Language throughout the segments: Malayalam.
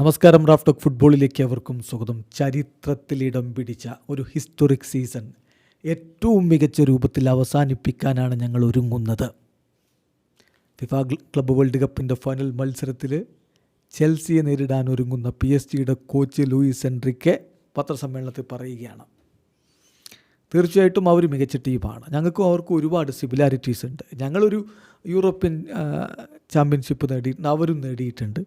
നമസ്കാരം റാഫ്റ്റോക്ക് ഫുട്ബോളിലേക്ക് അവർക്കും സ്വാഗതം. ചരിത്രത്തിൽ ഇടം പിടിച്ച ഒരു ഹിസ്റ്റോറിക് സീസൺ ഏറ്റവും മികച്ച രൂപത്തിൽ അവസാനിപ്പിക്കാനാണ് ഞങ്ങൾ ഒരുങ്ങുന്നത്. ഫിഫ ക്ലബ് വേൾഡ് കപ്പിന്റെ ഫൈനൽ മത്സരത്തിൽ ചെൽസിയെ നേരിടാൻ ഒരുങ്ങുന്ന പി എസ് ജിയുടെ കോച്ച് ലൂയിസ് എൻട്രിക്കെ പത്രസമ്മേളനത്തിൽ പറയുകയാണ്. തീർച്ചയായിട്ടും അവർ മികച്ച ടീമാണ്. ഞങ്ങൾക്കും അവർക്കും ഒരുപാട് സിമിലാരിറ്റീസ് ഉണ്ട്. ഞങ്ങളൊരു യൂറോപ്യൻ ചാമ്പ്യൻഷിപ്പ് നേടി അവരും നേടിയിട്ടുണ്ട്.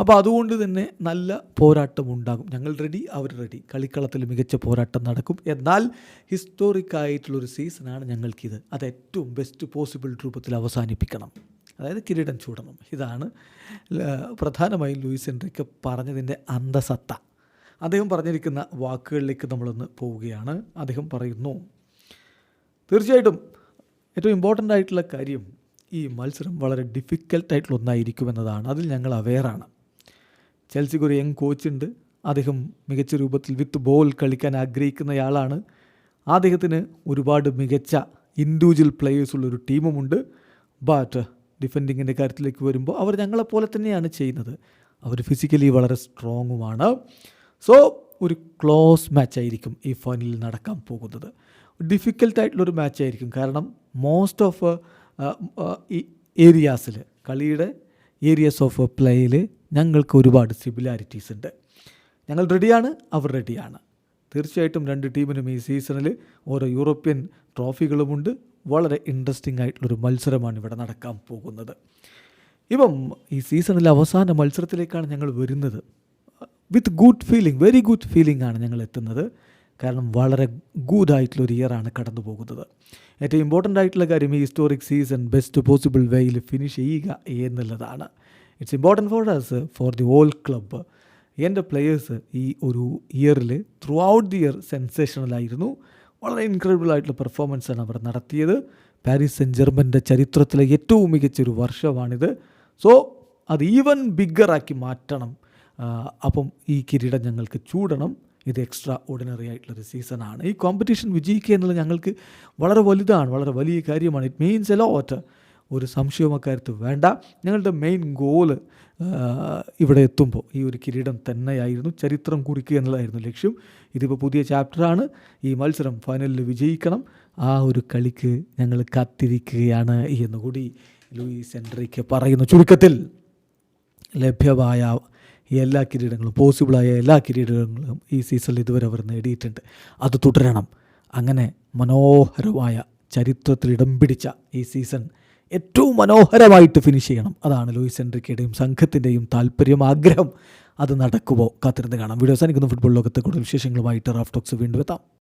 അപ്പോൾ അതുകൊണ്ട് തന്നെ നല്ല പോരാട്ടം ഉണ്ടാകും. ഞങ്ങൾ റെഡി അവർ റെഡി കളിക്കളത്തിൽ മികച്ച പോരാട്ടം നടക്കും. എന്നാൽ ഹിസ്റ്റോറിക് ആയിട്ടുള്ളൊരു സീസണാണ് ഞങ്ങൾക്കിത്. അത് ഏറ്റവും ബെസ്റ്റ് പോസിബിൾ രൂപത്തിൽ അവസാനിപ്പിക്കണം. അതായത് കിരീടം ചൂടണം. ഇതാണ് പ്രധാനമായും ലൂയിസ് എൻട്രിക്ക് പറഞ്ഞതിന്റെ അന്തസത്ത. അദ്ദേഹം പറഞ്ഞിരിക്കുന്ന വാക്കുകളിലേക്ക് നമ്മളൊന്ന് പോവുകയാണ്. അദ്ദേഹം പറയുന്നു തീർച്ചയായിട്ടും ഏറ്റവും ഇമ്പോർട്ടന്റ് ആയിട്ടുള്ള കാര്യം ഈ മത്സരം വളരെ ഡിഫിക്കൽട്ടായിട്ടുള്ള ഒന്നായിരിക്കും എന്നതാണ്. അതിൽ ഞങ്ങൾ അവെയറാണ് ചെൽസിക്ക് ഒരു യങ് കോച്ചുണ്ട്. അദ്ദേഹം മികച്ച രൂപത്തിൽ വിത്ത് ബോൾ കളിക്കാൻ ആഗ്രഹിക്കുന്നയാളാണ്. അദ്ദേഹത്തിന് ഒരുപാട് മികച്ച ഇൻഡിവിജ്വൽ പ്ലേയേഴ്സ് ഉള്ളൊരു ടീമുമുണ്ട്. ബട്ട് ഡിഫെൻഡിങ്ങിന്റെ കാര്യത്തിലേക്ക് വരുമ്പോൾ അവർ ഞങ്ങളെപ്പോലെ തന്നെയാണ് ചെയ്യുന്നത്. അവർ ഫിസിക്കലി വളരെ സ്ട്രോങ്ങുമാണ് സോ ഒരു ക്ലോസ് മാച്ചായിരിക്കും ഈ ഫൈനലിൽ നടക്കാൻ പോകുന്നത്. ഡിഫിക്കൽട്ടായിട്ടുള്ളൊരു മാച്ചായിരിക്കും കാരണം മോസ്റ്റ് ഓഫ് ഏരിയാസിൽ കളിയുടെ ഏരിയാസ് ഓഫ് പ്ലേയിൽ ഞങ്ങൾക്ക് ഒരുപാട് സിമിലാരിറ്റീസ് ഉണ്ട്. ഞങ്ങൾ റെഡിയാണ് അവർ റെഡിയാണ് തീർച്ചയായിട്ടും രണ്ട് ടീമിനും ഈ സീസണിൽ ഓരോ യൂറോപ്യൻ ട്രോഫികളുമുണ്ട് വളരെ ഇൻട്രസ്റ്റിംഗ് ആയിട്ടുള്ളൊരു മത്സരമാണ് ഇവിടെ നടക്കാൻ പോകുന്നത്. ഇപ്പം ഈ സീസണിലെ അവസാന മത്സരത്തിലേക്കാണ് ഞങ്ങൾ വരുന്നത്. With good feeling very good feeling ആണ് ഞങ്ങൾ എത്തുന്നത്. കാരണം വളരെ ഗുഡ് ആയിട്ടുള്ള ഒരു ഇയറാണ് കടന്നു പോകുന്നത്. ഏറ്റവും ഇമ്പോർട്ടന്റ് ആയിട്ടുള്ള കാര്യം ഈ ഹിസ്റ്റോറിക് സീസൺ ബെസ്റ്റ് പോസിബിൾ വേയിൽ ഫിനിഷ് ചെയ്യുക എന്നുള്ളതാണ്. It's important for us for the all club എന്റെ പ്ലെയേഴ്സ് ഈ ഒരു ഇയറിൽ ത്രൂ ഔട്ട് ദി ഇയർ സെൻസേഷണലായിരുന്നു വളരെ ഇൻക്രെഡിബിൾ ആയിട്ടുള്ള പെർഫോമൻസാണ് അവർ നടത്തിയത്. പാരീസ് സെൻ ജർമ്മന്റെ ചരിത്രത്തിലെ ഏറ്റവും മികച്ചൊരു വർഷമാണിത്. സോ അത് ഈവൻ ബിഗ്ഗറാക്കി മാറ്റണം. അപ്പം ഈ കിരീടം ഞങ്ങൾക്ക് ചൂടണം. ഇത് എക്സ്ട്രാ ഓർഡിനറി ആയിട്ടുള്ളൊരു സീസണാണ് ഈ കോമ്പറ്റീഷൻ വിജയിക്കുക എന്നുള്ളത് ഞങ്ങൾക്ക് വളരെ വലുതാണ് വളരെ വലിയ കാര്യമാണ്. ഇറ്റ് മീൻസ് എ ലോട്ട് ഒരു സംശയവും അക്കാര്യത്തിൽ വേണ്ട. ഞങ്ങളുടെ മെയിൻ ഗോൾ ഇവിടെ എത്തുമ്പോൾ ഈ ഒരു കിരീടം തന്നെയായിരുന്നു. ചരിത്രം കുറിക്കുക എന്നുള്ളതായിരുന്നു ലക്ഷ്യം. ഇതിപ്പോൾ പുതിയ ചാപ്റ്ററാണ് ഈ മത്സരം ഫൈനലിൽ വിജയിക്കണം. ആ ഒരു കളിക്ക് ഞങ്ങൾ കാത്തിരിക്കുകയാണ് എന്നുകൂടി ലൂയിസ് എൻട്രിക്ക് പറയുന്നു. ചുരുക്കത്തിൽ ലഭ്യമായ എല്ലാ കിരീടങ്ങളും പോസിബിളായ എല്ലാ കിരീടങ്ങളും ഈ സീസണിൽ ഇതുവരെ അവർ നേടിയിട്ടുണ്ട്. അത് തുടരണം. അങ്ങനെ മനോഹരമായ ചരിത്രത്തിൽ ഇടം പിടിച്ച ഈ സീസൺ ഏറ്റവും മനോഹരമായിട്ട് ഫിനിഷ് ചെയ്യണം. അതാണ് ലൂയിസ് എൻട്രിക്കയുടെയും സംഘത്തിന്റെയും താല്പര്യം ആഗ്രഹം. അത് നടക്കുമോ കാത്തിരുന്ന് കാണാം. വീഡിയോ അവസാനിക്കുന്ന. ഫുട്ബോൾ ലോകത്തെ കൂടുതൽ വിശേഷങ്ങളുമായിട്ട് റാഫ് ടോക്സ് വീണ്ടും എത്താം.